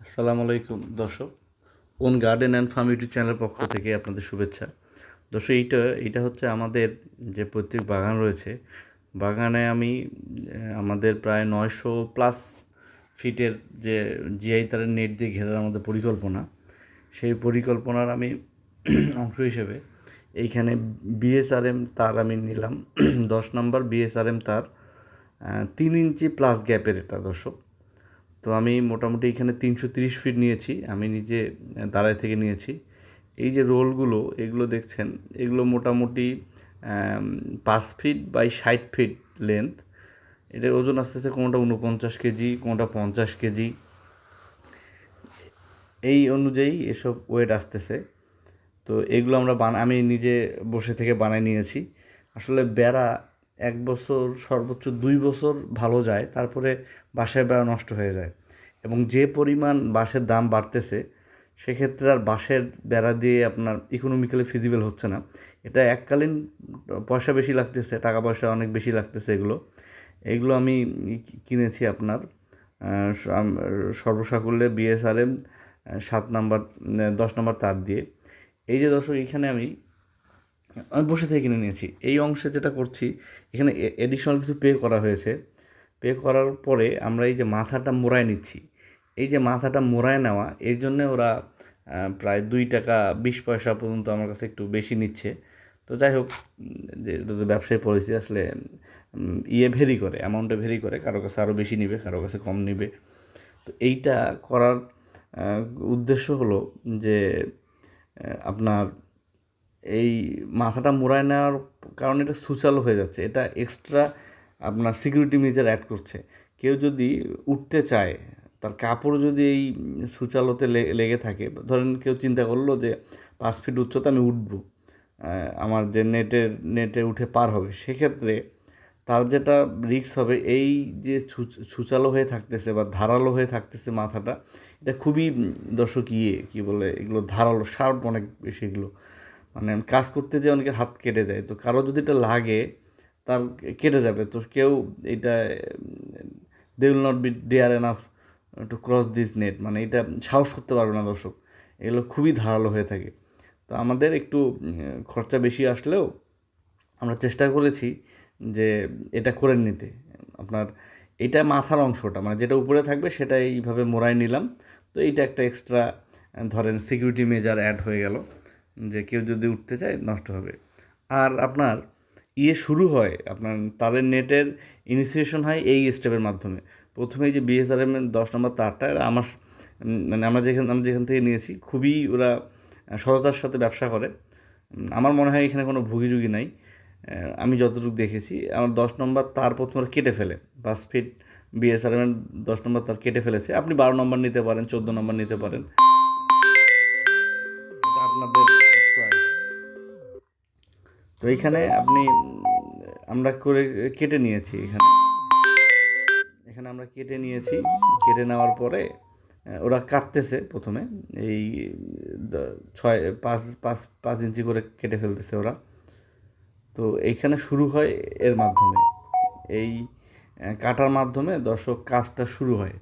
আসসালামু আলাইকুম, দর্শক। Own garden and farm YouTube চ্যানেলের পক্ষ থেকে আপনাদের শুভেচ্ছা। দর্শক, এইটা এইটা হচ্ছে আমাদের যে প্রত্যেক বাগান রয়েছে, বাগানে আমি আমাদের প্রায় নয়শো প্লাস ফিটের যে জিআই তারের নেট দিয়ে ঘেরার আমাদের পরিকল্পনা, সেই পরিকল্পনার আমি অংশ হিসেবে এইখানে বিএসআরএম তার আমি নিলাম। দশ নম্বর বিএসআরএম তার তিন ইঞ্চি প্লাস গ্যাপের এটা, দর্শক। তো আমি মোটামুটি এখানে তিনশো তিরিশ ফিট নিয়েছি, আমি নিজে দাঁড়ায় থেকে নিয়েছি। এই যে রোলগুলো, এগুলো দেখছেন, এগুলো মোটামুটি পাঁচ ফিট বাই ষাট ফিট লেন্থ এটার ওজন আসতেছে কোনোটা উনপঞ্চাশ কেজি, কোনোটা পঞ্চাশ কেজি। এই অনুযায়ী এসব ওয়েট আসতেছে। তো এগুলো আমরা বানা, আমি নিজে বসে থেকে বানাই নিয়েছি। আসলে বেড়া এক বছর, সর্বোচ্চ দুই বছর ভালো যায়, তারপরে বাঁশের বেড়া নষ্ট হয়ে যায়। এবং যে পরিমাণ বাঁশের দাম বাড়তেছে, সেক্ষেত্রে আর বাঁশের বেড়া দিয়ে আপনার ইকোনমিক্যালি ফিজিবল হচ্ছে না। এটা এককালীন পয়সা বেশি লাগতেছে, টাকা পয়সা অনেক বেশি লাগতেছে এগুলো। এগুলো আমি কিনেছি আপনার সর্বসাকুল্যে বিএসআরএম সাত নাম্বার, দশ নম্বর তার দিয়ে। এই যে দর্শক, এখানে আমি আমি বসে থেকে কিনে নিয়েছি। এই অংশে যেটা করছি, এখানে এডিশনাল কিছু পে করা হয়েছে। পে করার পরে আমরা এই যে মাথাটা মোড়ায় নিচ্ছি। এই যে মাথাটা মোড়ায় নেওয়া, এর জন্যে ওরা প্রায় দুই টাকা বিশ পয়সা পর্যন্ত আমার কাছে একটু বেশি নিচ্ছে। তো যাই হোক যে এটা তো ব্যবসায়ী পলিসি আসলে ইয়ে ভেরি করে অ্যামাউন্টে ভেরি করে, কারও কাছে আরও বেশি নিবে, কারও কাছে কম নিবে। তো এইটা করার উদ্দেশ্য হলো যে আপনার এই মাথাটা মোড়ায় নেওয়ার কারণে এটা সুচালো হয়ে যাচ্ছে। এটা এক্সট্রা আপনার সিকিউরিটি মেজার অ্যাড করছে। কেউ যদি উঠতে চায়, তার কাপড় যদি এই সুচালোতে লেগে থাকে, ধরেন কেউ চিন্তা করল যে পাঁচ ফিট উচ্চতা আমি উঠবো আমার যে নেটের নেটে উঠে পার হবে, সেক্ষেত্রে তার যেটা রিস্ক হবে, এই যে সুচালো হয়ে থাকতেছে বা ধারালো হয়ে থাকতেছে মাথাটা, এটা খুবই দর্শক ইয়ে কী বলে, এগুলো ধারালো শার্প অনেক বেশি এগুলো। মানে কাজ করতে যে অনেকের হাত কেটে যায়। তো কারও যদি এটা লাগে, তার কেটে যাবে। তো কেউ এটা they will not be dare enough to cross this net মানে এটা সাহস করতে পারবে না দর্শক। এগুলো খুবই ধারালো হয়ে থাকে। তো আমাদের একটু খরচা বেশি আসলেও আমরা চেষ্টা করেছি যে এটা করে নিতে। আপনার এটা মাথার অংশটা মানে যেটা উপরে থাকবে সেটা এইভাবে মোড়াই নিলাম। তো এইটা একটা এক্সট্রা ধরেন সিকিউরিটি মেজার অ্যাড হয়ে গেল। যে কেউ যদি উঠতে চায়, নষ্ট হবে। আর আপনার ইয়ে শুরু হয়, আপনার তারের নেটের ইনিশিয়েশন হয় এই স্টেপের মাধ্যমে। প্রথমে যে বিএসআরএম দশ নম্বর তারটা আমার মানে আমরা যেখান আমরা যেখান থেকে নিয়েছি, খুবই ওরা সততার সাথে ব্যবসা করে। আমার মনে হয় এখানে কোনো ভুগিযুগি নাই। আমি যতটুকু দেখেছি, আমার দশ নম্বর তার প্রথমে ওরা কেটে ফেলে। পাঁচ ফিট বিএসআরএম এর দশ নম্বর তার কেটে ফেলেছে। আপনি বারো নম্বর নিতে পারেন, চোদ্দ নম্বর নিতে পারেন। আপনাদের তো এইখানে আপনি আমরা করে কেটে নিয়েছি এখানে। এখানে আমরা কেটে নিয়েছি। কেটে নেওয়ার পরে ওরা কাটতেছে প্রথমে। এই ছয় পাঁচ পাঁচ পাঁচ ইঞ্চি করে কেটে ফেলতেছে ওরা। তো এইখানে শুরু হয় এর মাধ্যমে। এই কাটার মাধ্যমে দর্শক কাজটা শুরু হয়।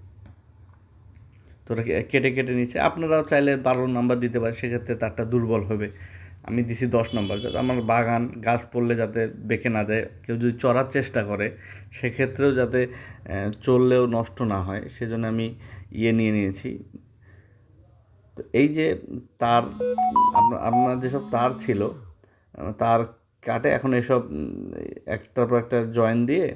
তো ওরা কেটে কেটে নিচ্ছে। আপনারাও চাইলে বারো নাম্বার দিতে পারেন। সেক্ষেত্রে তারটা দুর্বল হবে। আমি দিছি দশ নম্বর, যাতে আমার বাগান, গাছ পড়লে যাতে বেঁকে না যায়। কেউ যদি চড়ার চেষ্টা করে, সেক্ষেত্রেও যাতে চললেও নষ্ট না হয়, সেজন্য আমি ইয়ে নিয়ে নিয়েছি। তো এই যে তার আপনার যেসব তার ছিল তার কাটে এখন এসব একটার পর একটা জয়েন দিয়ে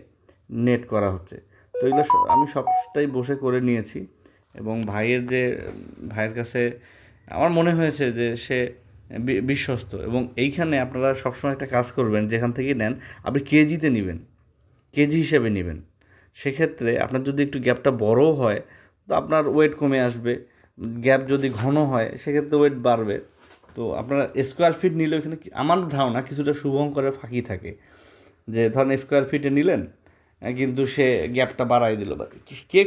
নেট করা হচ্ছে। তো এগুলো আমি সবটাই বসে করে নিয়েছি এবং ভাইয়ের যে, ভাইয়ের কাছে আমার মনে হয়েছে যে সে বিশ্বস্ত। এবং এইখানে আপনারা সবসময় একটা কাজ করবেন, যেখান থেকে নেন, আপনি কেজিতে নেবেন, কেজি হিসেবে নেবেন। সেক্ষেত্রে আপনার যদি একটু গ্যাপটা বড়ও হয়, তো আপনার ওয়েট কমে আসবে, গ্যাপ যদি ঘন হয়, সেক্ষেত্রে ওয়েট বাড়বে। তো আপনারা স্কোয়ার ফিট নিলে ওখানে আমার ধারণা কিছুটা শুভঙ্করের ফাঁকি থাকে। যে ধরেন স্কোয়ার ফিটে নিলেন কিন্তু সে গ্যাপটা বাড়াই দিল বা কে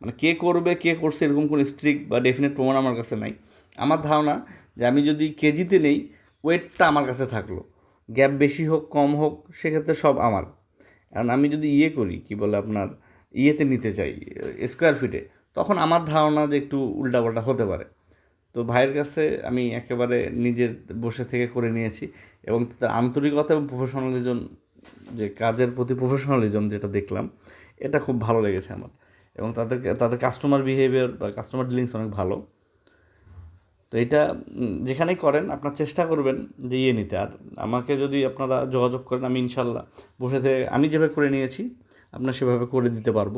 মানে কে করবে, কে করছে এরকম কোনো স্ট্রিক্ট বা ডেফিনেট প্রমাণ আমার কাছে নাই। আমার ধারণা যে আমি যদি কেজিতে নেই, ওয়েটটা আমার কাছে থাকল। গ্যাপ বেশি হোক, কম হোক, সেক্ষেত্রে সব আমার। কারণ আমি যদি ইয়ে করি, কি বলে আপনার, ইয়েতে নিতে চাই স্কোয়ার ফিটে তখন আমার ধারণা যে একটু উল্টাপাল্টা হতে পারে। তো ভাইয়ের কাছে আমি একেবারে নিজের বসে থেকে করে নিয়েছি এবং তার আন্তরিকতা এবং প্রফেশনালিজম যে কাজের প্রতি প্রফেশনালিজম যেটা দেখলাম, এটা খুব ভালো লেগেছে আমার। এবং তাদের তাদের কাস্টমার বিহেভিয়ার বা কাস্টমার ডিলিংস অনেক ভালো। তো এটা যেখানেই করেন, আপনার চেষ্টা করবেন যে ইয়ে নিতে। আর আমাকে যদি আপনারা যোগাযোগ করেন, আমি ইনশাল্লাহ বসে থেকে, আমি যেভাবে করে নিয়েছি, আপনার সেভাবে করে দিতে পারব।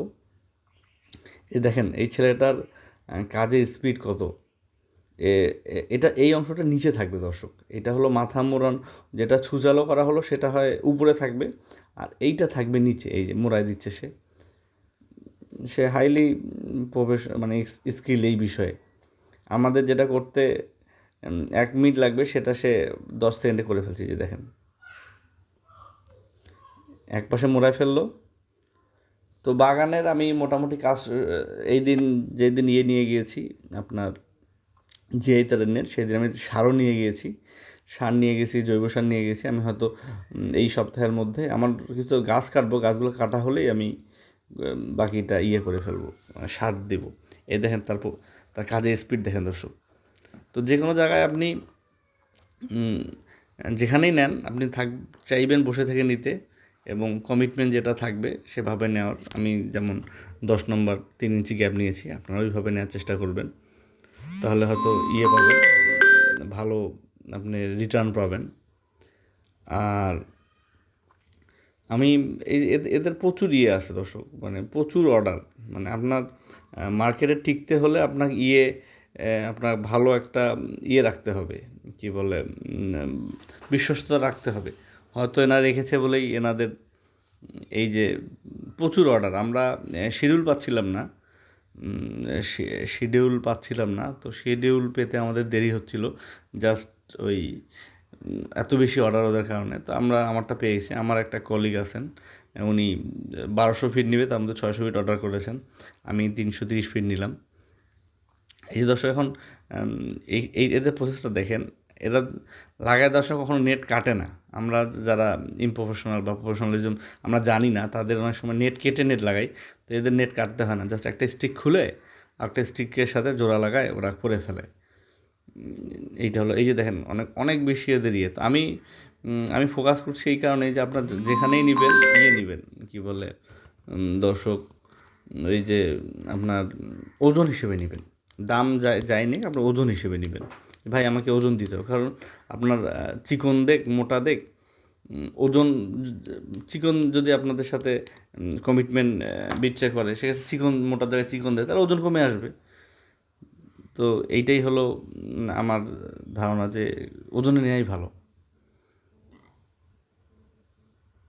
এই দেখেন, এই ছেলেটার কাজের স্পিড কত? এটা, এই অংশটা নিচে থাকবে দর্শক। এটা হলো মাথা মোড়ান, যেটা ছুজালো করা হলো, সেটা হয় উপরে থাকবে। আর এইটা থাকবে নিচে, এই যে মোড়াই দিচ্ছে সে। সে হাইলি প্রফেশ মানে স্কিল এই বিষয়ে। আমাদের যেটা করতে এক মিনিট লাগবে, সেটা সে দশ সেকেন্ডে করে ফেলছে যে দেখেন। এক পাশে মোড়ায় ফেলল। তো বাগানের আমি মোটামুটি কাজ এই দিন, যেদিন ইয়ে নিয়ে গিয়েছি, আপনার জিআই তারেনের, সেদিন আমি সারও নিয়ে গিয়েছি। সার নিয়ে গেছি, জৈব সার নিয়ে গেছি। আমি হয়তো এই সপ্তাহের মধ্যে আমার কিছু গাছ কাটবো, গাছগুলো কাটা হলেই আমি বাকিটা ইয়ে করে ফেলব মানে সার দেবো। এ দেখেন, তারপর তার কাজে স্পিড দেখেন দর্শক। তো যে কোনো জায়গায় আপনি যেখানেই নেন, আপনি থাক, চাইবেন বসে থেকে নিতে এবং কমিটমেন্ট যেটা থাকবে সেভাবে নেওয়ার। আমি যেমন দশ নম্বর তিন ইঞ্চি গ্যাপ নিয়েছি আপনারা ওইভাবে নেওয়ার চেষ্টা করবেন। তাহলে হয়তো ইয়ে পাবেন, ভালো আপনি রিটার্ন পাবেন। আর আমি এদের প্রচুর ইয়ে আছে দর্শক মানে প্রচুর অর্ডার মানে আপনার মার্কেটে টিকতে হলে আপনার ইয়ে আপনার ভালো একটা ইয়ে রাখতে হবে, কি বলে বিশ্বস্ততা রাখতে হবে। হয়তো এনা রেখেছে বলেই এনাদের, এই যে প্রচুর অর্ডার আমরা শিডিউল পাচ্ছিলাম না শিডিউল পাচ্ছিলাম না, তো শিডিউল পেতে আমাদের দেরি হচ্ছিল জাস্ট ওই এত বেশি অর্ডার ওদের কারণে। তো আমরা আমারটা পেয়ে গেছি। আমার একটা কলিগ আছেন, উনি বারোশো ফিট নেবে, তার মধ্যে ছয়শো ফিট অর্ডার করেছেন। আমি তিনশো তিরিশ ফিট নিলাম। এই যে দর্শক, এখন এই এই এদের প্রসেসটা দেখেন, এরা লাগায় দর্শক কখনো নেট কাটে না। আমরা যারা ইমপ্রফেশনাল বা প্রফেশনালিজম আমরা জানি না, তাদের অনেক সময় নেট কেটে নেট লাগাই। তো এদের নেট কাটতে হয় না। জাস্ট একটা স্টিক খুলে একটা স্টিকের সাথে জোড়া লাগায়, ওরা করে ফেলে। এইটা হলো, এই যে দেখেন, অনেক অনেক বেশি এদের ইয়ে। তো আমি আমি ফোকাস করছি এই কারণে যে আপনার যেখানেই নেবেন ইয়ে নেবেন। কি বলে দর্শক এই যে আপনার ওজন হিসেবে নেবেন। দাম যায় যায়নি আপনার ওজন হিসেবে নেবেন। ভাই, আমাকে ওজন দিতে হবে। কারণ আপনার চিকন দেখ, মোটা দেখ ওজন চিকন যদি আপনাদের সাথে কমিটমেন্ট বিট্রে করে, সেক্ষেত্রে চিকন, মোটা জায়গায় চিকন দেয় তার ওজন কমে আসবে। তো এইটাই হলো আমার ধারণা যে ওজনে নেওয়াই ভালো।